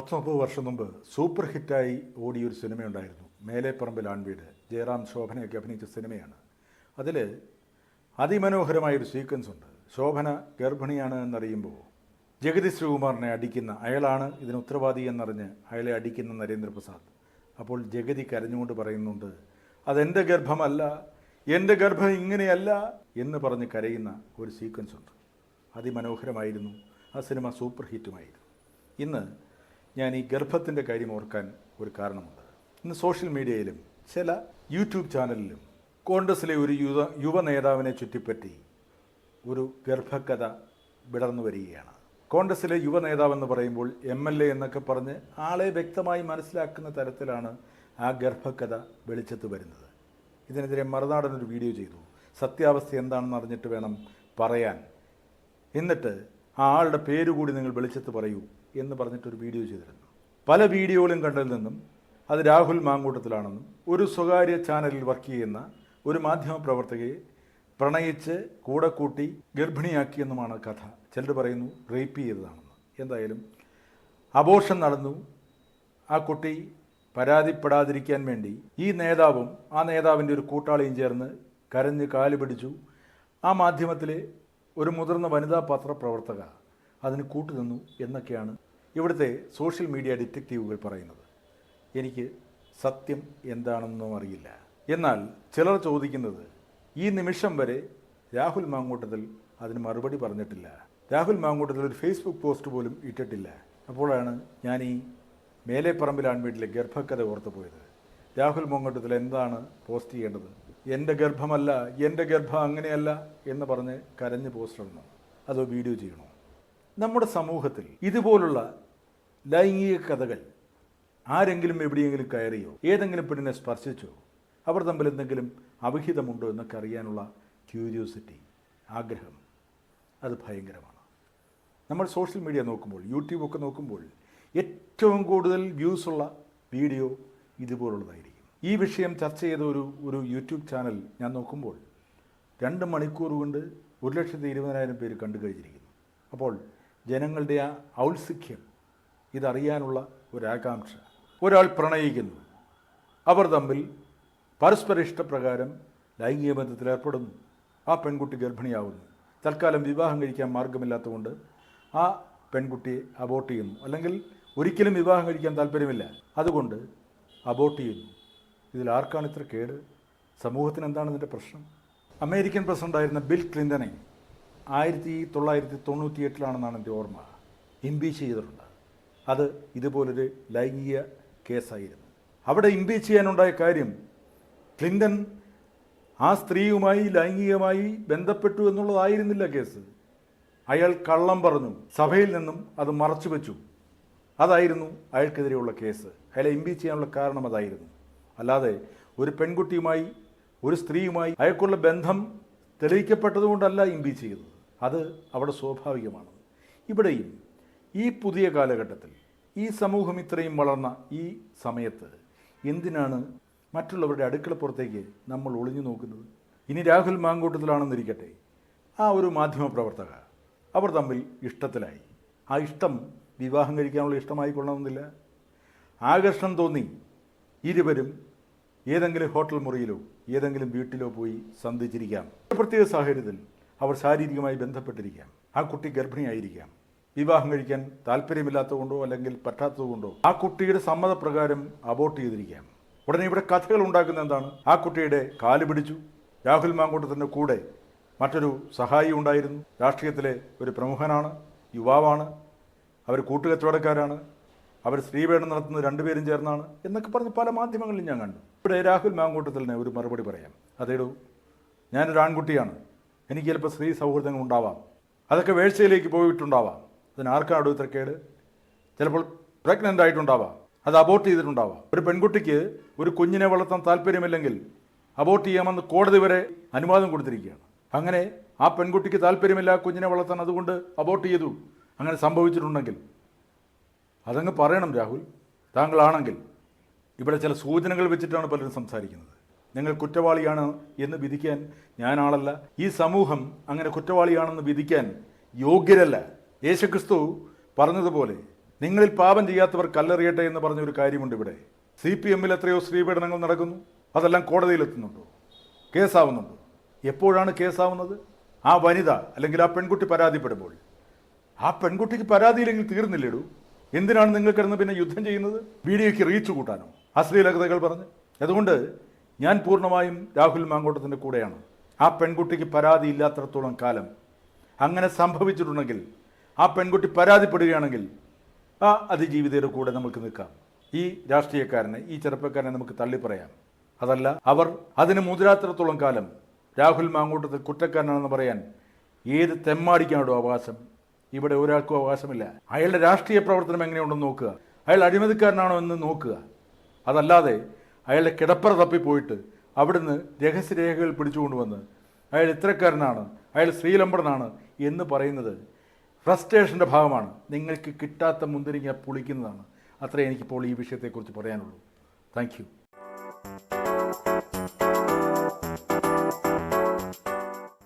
പത്ത് മുപ്പത് വർഷം മുമ്പ് സൂപ്പർ ഹിറ്റായി ഓടിയൊരു സിനിമയുണ്ടായിരുന്നു. മേലേപ്പറമ്പിൽ ആൺവീട് ജയറാം ശോഭനയൊക്കെ അഭിനയിച്ച സിനിമയാണ്. അതിൽ അതിമനോഹരമായൊരു സീക്വൻസ് ഉണ്ട് ശോഭന ഗർഭിണിയാണ് എന്നറിയുമ്പോൾ ജഗതി ശ്രീകുമാറിനെ അടിക്കുന്ന അയാളാണ് ഇതിന് ഉത്തരവാദി എന്നറിഞ്ഞ് അയാളെ അടിക്കുന്ന നരേന്ദ്രപ്രസാദ്. അപ്പോൾ ജഗതി കരഞ്ഞുകൊണ്ട് പറയുന്നുണ്ട് അതെന്റെ ഗർഭമല്ല എന്റെ ഗർഭം ഇങ്ങനെയല്ല എന്ന് പറഞ്ഞ് കരയുന്ന ഒരു സീക്വൻസ് ഉണ്ട് അതിമനോഹരമായിരുന്നു. ആ സിനിമ സൂപ്പർ ഹിറ്റുമായിരുന്നു. ഇന്ന് ഞാൻ ഈ ഗർഭത്തിന്റെ കാര്യം ഓർക്കാൻ ഒരു കാരണമുണ്ട്. ഇന്ന് സോഷ്യൽ മീഡിയയിലും ചില യൂട്യൂബ് ചാനലിലും കോൺഗ്രസിലെ ഒരു യുവ യുവ നേതാവിനെ ചുറ്റിപ്പറ്റി ഒരു ഗർഭകഥ വിടർന്നു വരികയാണ്. കോൺഗ്രസിലെ യുവ നേതാവെന്ന് പറയുമ്പോൾ എം എൽ എ എന്നൊക്കെ പറഞ്ഞ് ആളെ വ്യക്തമായി മനസ്സിലാക്കുന്ന തരത്തിലാണ് ആ ഗർഭകഥ വെളിച്ചത്ത് വരുന്നത്. ഇതിനെതിരെ മറുനാടൻ ഒരു വീഡിയോ ചെയ്തു. സത്യാവസ്ഥ എന്താണെന്ന് അറിഞ്ഞിട്ട് വേണം പറയാൻ. എന്നിട്ട് ആ ആളുടെ പേര് കൂടി നിങ്ങൾ വെളിച്ചത്ത് പറയൂ എന്ന് പറഞ്ഞിട്ടൊരു വീഡിയോ ചെയ്തിരുന്നു. പല വീഡിയോകളും കണ്ടതിൽ നിന്നും അത് രാഹുൽ മാങ്കൂട്ടത്തിലാണെന്നും ഒരു സ്വകാര്യ ചാനലിൽ വർക്ക് ചെയ്യുന്ന ഒരു മാധ്യമപ്രവർത്തകയെ പ്രണയിച്ച് കൂടെ കൂട്ടി ഗർഭിണിയാക്കിയെന്നുമാണ് കഥ. ചിലർ പറയുന്നു റേപ്പ് ചെയ്തതാണെന്ന്. എന്തായാലും അബോഷൻ നടന്നു. ആ കുട്ടി പരാതിപ്പെടാതിരിക്കാൻ വേണ്ടി ഈ നേതാവും ആ നേതാവിന്റെ ഒരു കൂട്ടാളിയും ചേർന്ന് കരഞ്ഞ് കാൽ പിടിച്ചു. ആ മാധ്യമത്തിലെ ഒരു മുതിർന്ന വനിതാ പത്രപ്രവർത്തക അതിന് കൂട്ടുനിന്നു എന്നൊക്കെയാണ് ഇവിടുത്തെ സോഷ്യൽ മീഡിയ ഡിറ്റക്റ്റീവുകൾ പറയുന്നത്. എനിക്ക് സത്യം എന്താണെന്നും അറിയില്ല. എന്നാൽ ചിലർ ചോദിക്കുന്നത് ഈ നിമിഷം വരെ രാഹുൽ മാങ്കൂട്ടത്തിൽ അതിന് മറുപടി പറഞ്ഞിട്ടില്ല. രാഹുൽ മാങ്കൂട്ടത്തിൽ ഒരു ഫേസ്ബുക്ക് പോസ്റ്റ് പോലും ഇട്ടിട്ടില്ല. അപ്പോഴാണ് ഞാൻ ഈ മേലേപ്പറമ്പിൽ ആൺവീട്ടിലെ ഗർഭക്കഥ ഓർത്തു പോയത്. രാഹുൽ മാങ്കൂട്ടത്തിൽ എന്താണ് പോസ്റ്റ് ചെയ്യേണ്ടത്? എന്റെ ഗർഭമല്ല എന്റെ ഗർഭം അങ്ങനെയല്ല എന്ന് പറഞ്ഞ് കരഞ്ഞ് പോസ്റ്റ് ഇടണം. അതോ വീഡിയോ ചെയ്യണോ? നമ്മുടെ സമൂഹത്തിൽ ഇതുപോലുള്ള ലൈംഗിക കഥകൾ ആരെങ്കിലും എവിടെയെങ്കിലും കയറിയോ ഏതെങ്കിലും പെണ്ണിനെ സ്പർശിച്ചോ അവർ തമ്മിൽ എന്തെങ്കിലും അവിഹിതമുണ്ടോ എന്നൊക്കെ അറിയാനുള്ള ക്യൂരിയോസിറ്റി ആഗ്രഹം അത് ഭയങ്കരമാണ്. നമ്മൾ സോഷ്യൽ മീഡിയ നോക്കുമ്പോൾ യൂട്യൂബൊക്കെ നോക്കുമ്പോൾ ഏറ്റവും കൂടുതൽ വ്യൂസുള്ള വീഡിയോ ഇതുപോലുള്ളതായിരിക്കും. ഈ വിഷയം ചർച്ച ചെയ്ത ഒരു ഒരു യൂട്യൂബ് ചാനൽ ഞാൻ നോക്കുമ്പോൾ രണ്ട് മണിക്കൂർ കൊണ്ട് ഒരു ലക്ഷത്തി ഇരുപതിനായിരം പേര് കണ്ടു കഴിഞ്ഞിരിക്കുന്നു. അപ്പോൾ ജനങ്ങളുടെ ആ ഔത്സുഖ്യം ഇതറിയാനുള്ള ഒരാകാംക്ഷ. ഒരാൾ പ്രണയിക്കുന്നു. അവർ തമ്മിൽ പരസ്പര ഇഷ്ടപ്രകാരം ലൈംഗിക ബന്ധത്തിൽ ഏർപ്പെടുന്നു. ആ പെൺകുട്ടി ഗർഭിണിയാവുന്നു. തൽക്കാലം വിവാഹം കഴിക്കാൻ മാർഗമില്ലാത്തതുകൊണ്ട് ആ പെൺകുട്ടിയെ അബോട്ട് ചെയ്യുന്നു. അല്ലെങ്കിൽ ഒരിക്കലും വിവാഹം കഴിക്കാൻ താല്പര്യമില്ല അതുകൊണ്ട് അബോട്ട് ചെയ്യുന്നു. ഇതിൽ ആർക്കാണ് ഇത്ര കേട്? സമൂഹത്തിന് എന്താണ് ഇതിന്റെ പ്രശ്നം? അമേരിക്കൻ പ്രസിഡന്റായിരുന്ന ബിൽ ക്ലിന്റനെ ആയിരത്തി തൊള്ളായിരത്തി തൊണ്ണൂറ്റി എട്ടിലാണെന്നാണ് എന്റെ ഓർമ്മ. ഇംപീച്ച് ചെയ്തിട്ടുണ്ട്. അത് ഇതുപോലൊരു ലൈംഗിക കേസായിരുന്നു. അവിടെ ഇംപീച്ച് ചെയ്യാനുണ്ടായ കാര്യം ക്ലിന്റൺ ആ സ്ത്രീയുമായി ലൈംഗികമായി ബന്ധപ്പെട്ടു എന്നുള്ളതായിരുന്നില്ല കേസ്. അയാൾ കള്ളം പറഞ്ഞു സഭയിൽ നിന്നും അത് മറച്ചു വെച്ചു. അതായിരുന്നു അയാൾക്കെതിരെയുള്ള കേസ്. അയാളെ ഇംപീച്ച് ചെയ്യാനുള്ള കാരണം അതായിരുന്നു. അല്ലാതെ ഒരു പെൺകുട്ടിയുമായി ഒരു സ്ത്രീയുമായി അയാൾക്കുള്ള ബന്ധം തെളിയിക്കപ്പെട്ടതുകൊണ്ടല്ല ഇംപീച്ച് ചെയ്തത്. അത് അവിടെ സ്വാഭാവികമാണ്. ഇവിടെയും ഈ പുതിയ കാലഘട്ടത്തിൽ ഈ സമൂഹം ഇത്രയും വളർന്ന ഈ സമയത്ത് എന്തിനാണ് മറ്റുള്ളവരുടെ അടുക്കളപ്പുറത്തേക്ക് നമ്മൾ ഒളിഞ്ഞു നോക്കുന്നത്? ഇനി രാഹുൽ മാങ്കൂട്ടത്തിലാണെന്നിരിക്കട്ടെ. ആ ഒരു മാധ്യമപ്രവർത്തക അവർ തമ്മിൽ ഇഷ്ടത്തിലായി. ആ ഇഷ്ടം വിവാഹം കഴിക്കാനുള്ള ഇഷ്ടമായി കൊള്ളണമെന്നില്ല. ആകർഷണം തോന്നി ഇരുവരും ഏതെങ്കിലും ഹോട്ടൽ മുറിയിലോ ഏതെങ്കിലും വീട്ടിലോ പോയി സന്ധിച്ചിരിക്കാം. പ്രത്യേക സാഹചര്യത്തിൽ അവർ ശാരീരികമായി ബന്ധപ്പെട്ടിരിക്കാം. ആ കുട്ടി ഗർഭിണിയായിരിക്കാം. വിവാഹം കഴിക്കാൻ താല്പര്യമില്ലാത്തതുകൊണ്ടോ അല്ലെങ്കിൽ പറ്റാത്തതുകൊണ്ടോ ആ കുട്ടിയുടെ സമ്മതപ്രകാരം അബോർട്ട് ചെയ്തിരിക്കാം. ഉടനെ ഇവിടെ കഥകൾ ഉണ്ടാക്കുന്ന എന്താണ്? ആ കുട്ടിയുടെ കാൽ പിടിച്ചു. രാഹുൽ മാങ്കൂട്ടത്തിന്റെ കൂടെ മറ്റൊരു സഹായി ഉണ്ടായിരുന്നു. രാഷ്ട്രീയത്തിലെ ഒരു പ്രമുഖനാണ് യുവാവാണ്. അവർ കൂട്ടുകച്ചവടക്കാരാണ്. അവർ സ്ത്രീവേഷം നടത്തുന്നത് രണ്ടുപേരും ചേർന്നാണ് എന്നൊക്കെ പറഞ്ഞ് പല മാധ്യമങ്ങളിലും ഞാൻ കണ്ടു. ഇവിടെ രാഹുൽ മാങ്കൂട്ടത്തിന് ഒരു മറുപടി പറയാം. അതേടൂ ഞാനൊരു ആൺകുട്ടിയാണ്. എനിക്ക് ചിലപ്പോൾ സ്ത്രീ സൗഹൃദങ്ങൾ ഉണ്ടാവാം. അതൊക്കെ വേഴ്ചയിലേക്ക് പോയിട്ടുണ്ടാവാം. അതിന് ആർക്കാണ് കേട്? ചിലപ്പോൾ പ്രഗ്നന്റ് ആയിട്ടുണ്ടാവാം. അത് അബോർട്ട് ചെയ്തിട്ടുണ്ടാവാം. ഒരു പെൺകുട്ടിക്ക് ഒരു കുഞ്ഞിനെ വളർത്താൻ താല്പര്യമില്ലെങ്കിൽ അബോർട്ട് ചെയ്യാമെന്ന് കോടതി വരെ അനുവാദം കൊടുത്തിരിക്കുകയാണ്. അങ്ങനെ ആ പെൺകുട്ടിക്ക് താല്പര്യമില്ല കുഞ്ഞിനെ വളർത്താൻ അതുകൊണ്ട് അബോർട്ട് ചെയ്തു. അങ്ങനെ സംഭവിച്ചിട്ടുണ്ടെങ്കിൽ അതങ്ങ് പറയണം രാഹുൽ. താങ്കളാണെങ്കിൽ ഇവിടെ ചില സൂചനകൾ വെച്ചിട്ടാണ് പലരും സംസാരിക്കുന്നത്. നിങ്ങൾ കുറ്റവാളിയാണ് എന്ന് വിധിക്കാൻ ഞാനാളല്ല. ഈ സമൂഹം അങ്ങനെ കുറ്റവാളിയാണെന്ന് വിധിക്കാൻ യോഗ്യരല്ല. യേശുക്രിസ്തു പറഞ്ഞതുപോലെ നിങ്ങളിൽ പാപം ചെയ്യാത്തവർ കല്ലെറിയട്ടെ എന്ന് പറഞ്ഞൊരു കാര്യമുണ്ട് ഇവിടെ. സി പി എമ്മിൽ എത്രയോ സ്ത്രീപീഡനങ്ങൾ നടക്കുന്നു. അതെല്ലാം കോടതിയിലെത്തുന്നുണ്ടോ? കേസാവുന്നുണ്ടോ? എപ്പോഴാണ് കേസാവുന്നത്? ആ വനിത അല്ലെങ്കിൽ ആ പെൺകുട്ടി പരാതിപ്പെടുമ്പോൾ. ആ പെൺകുട്ടിക്ക് പരാതിയില്ലെങ്കിൽ തീർന്നില്ലേടൂ? എന്തിനാണ് നിങ്ങൾ കിടന്ന് പിന്നെ യുദ്ധം ചെയ്യുന്നത്? വീഡിയോയ്ക്ക് റീച്ച് കൂട്ടാനോ? അശ്ലീലകതകൾ പറഞ്ഞ്. അതുകൊണ്ട് ഞാൻ പൂർണമായും രാഹുൽ മാങ്കോട്ടത്തിന്റെ കൂടെയാണ്. ആ പെൺകുട്ടിക്ക് പരാതി ഇല്ലാത്തടത്തോളം കാലം. അങ്ങനെ സംഭവിച്ചിട്ടുണ്ടെങ്കിൽ ആ പെൺകുട്ടി പരാതിപ്പെടുകയാണെങ്കിൽ ആ അതിജീവിതയുടെ കൂടെ നമുക്ക് നിൽക്കാം. ഈ രാഷ്ട്രീയക്കാരനെ ഈ ചെറുപ്പക്കാരനെ നമുക്ക് തള്ളിപ്പറയാം. അതല്ല അവർ അതിന് മുതിരാത്തിടത്തോളം കാലം രാഹുൽ മാങ്കൂട്ടത്തിൽ കുറ്റക്കാരനാണെന്ന് പറയാൻ ഏത് തെമ്മാടിക്കാണോ അവകാശം ഇവിടെ ഒരാൾക്കും അവകാശമില്ല. അയാളുടെ രാഷ്ട്രീയ പ്രവർത്തനം എങ്ങനെയുണ്ടെന്ന് നോക്കുക. അയാൾ അഴിമതിക്കാരനാണോ എന്ന് നോക്കുക. അതല്ലാതെ അയാളുടെ കിടപ്പറ തപ്പിപ്പോയിട്ട് അവിടുന്ന് രഹസ്യരേഖകൾ പിടിച്ചുകൊണ്ടുവന്ന് അയാൾ ഇത്രക്കാരനാണ് അയാൾ ശ്രീലംബടനാണ് എന്ന് പറയുന്നത് ഫ്രസ്ട്രേഷന്റെ ഭാഗമാണ്. നിങ്ങൾക്ക് കിട്ടാത്ത മുന്തിരിങ്ങ പുളിക്കുന്നതാണ്. അത്രേ എനിക്കിപ്പോൾ ഈ വിഷയത്തെക്കുറിച്ച് പറയാനുള്ളൂ. താങ്ക്